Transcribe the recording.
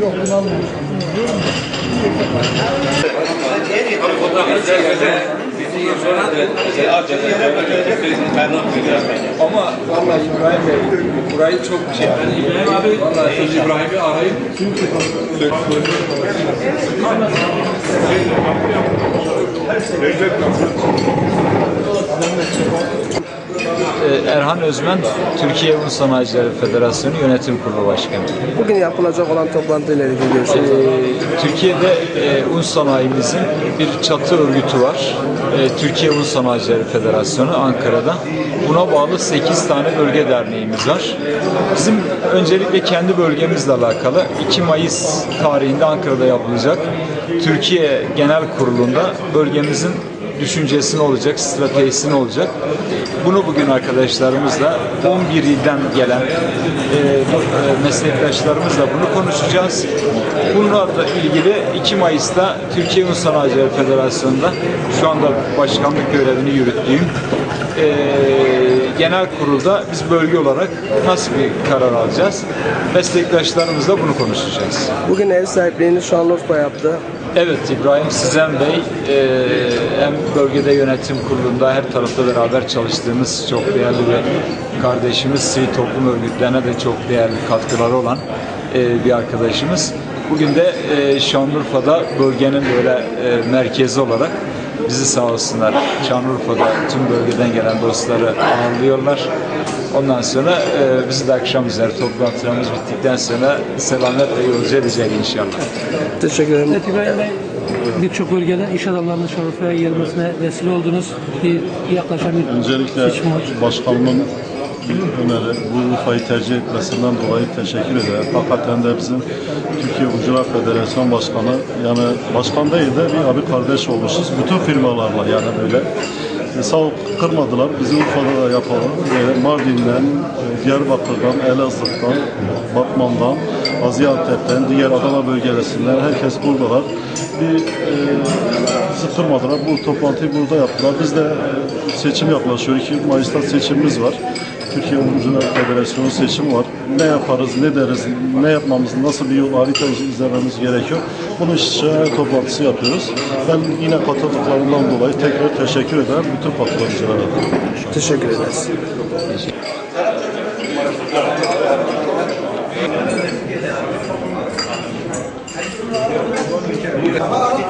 Yok bunu almamışım. Ama vallahi İbrahim Bey burayı çok şey. İbrahim abi vallahi İbrahim'i arayıp Ee, Erhan Özmen, Türkiye Un Sanayicileri Federasyonu Yönetim Kurulu Başkanı. Bugün yapılacak olan toplantıyla ilgili görüşürüz. Ee, Türkiye'de e, un sanayimizin bir çatı örgütü var. Ee, Türkiye Un Sanayicileri Federasyonu Ankara'da. Buna bağlı 8 tane bölge derneğimiz var. Bizim öncelikle kendi bölgemizle alakalı 2 Mayıs tarihinde Ankara'da yapılacak Türkiye Genel Kurulu'nda bölgemizin düşüncesini olacak, stratejisini olacak. Bunu bugün arkadaşlarımızla 11 ilden gelen e, e, meslektaşlarımızla bunu konuşacağız. Bunlarla ilgili 2 Mayıs'ta Türkiye Un Sanayicileri Federasyonu'nda şu anda başkanlık görevini yürüttüğüm e, genel kurulda biz bölge olarak nasıl bir karar alacağız? Meslektaşlarımızla bunu konuşacağız. Bugün ev sahipliğini Şanlıurfa yaptı. Evet İbrahim Sizen Bey e, hem bölgede yönetim kurulunda her tarafta beraber çalıştığımız çok değerli bir kardeşimiz. Sivil toplum örgütlerine de çok değerli katkıları olan e, bir arkadaşımız. Bugün de e, Şanlıurfa'da bölgenin böyle e, merkezi olarak bizi sağ olsunlar Şanlıurfa'da tüm bölgeden gelen dostları ağırlıyorlar. Ondan sonra e, bizi de akşam üzeri toplantılarımız bittikten sonra selametle yolcu edecek inşallah. Teşekkür ederim. Evet İbrahim Bey, birçok bölgede iş adamlarının Şanlıurfa'ya gelmesine vesile oldunuz. Bir yaklaşan bir Öncelikle seçim var. başkanımın öneri, bu Urfa'yı tercih etmesinden dolayı teşekkür ederim. Hakikaten de bizim Türkiye Ucular Federasyon Başkanı, yani başkan değil de bir abi kardeş olmuşuz. Bütün firmalarla yani böyle. E, sağ kırmadılar. Bizi Urfa'da da yapalım. Mardin'den, e, Diyarbakır'dan, Elazığ'dan, Batman'dan, Gaziantep'ten, diğer Adana bölgelerinden herkes buradalar. Bir e, bizi kırmadılar. Bu toplantıyı burada yaptılar. Biz de e, seçim yaklaşıyor. 2 Mayıs'ta seçimimiz var. Türkiye Oyuncular Federasyonu seçimi var. Ne yaparız, ne deriz, ne yapmamız, nasıl bir yol harita izlememiz gerekiyor. Bunun için toplantısı yapıyoruz. Ben yine katıldıklarından dolayı tekrar teşekkür ederim bütün katılımcılara. Teşekkür ederiz. الاخوه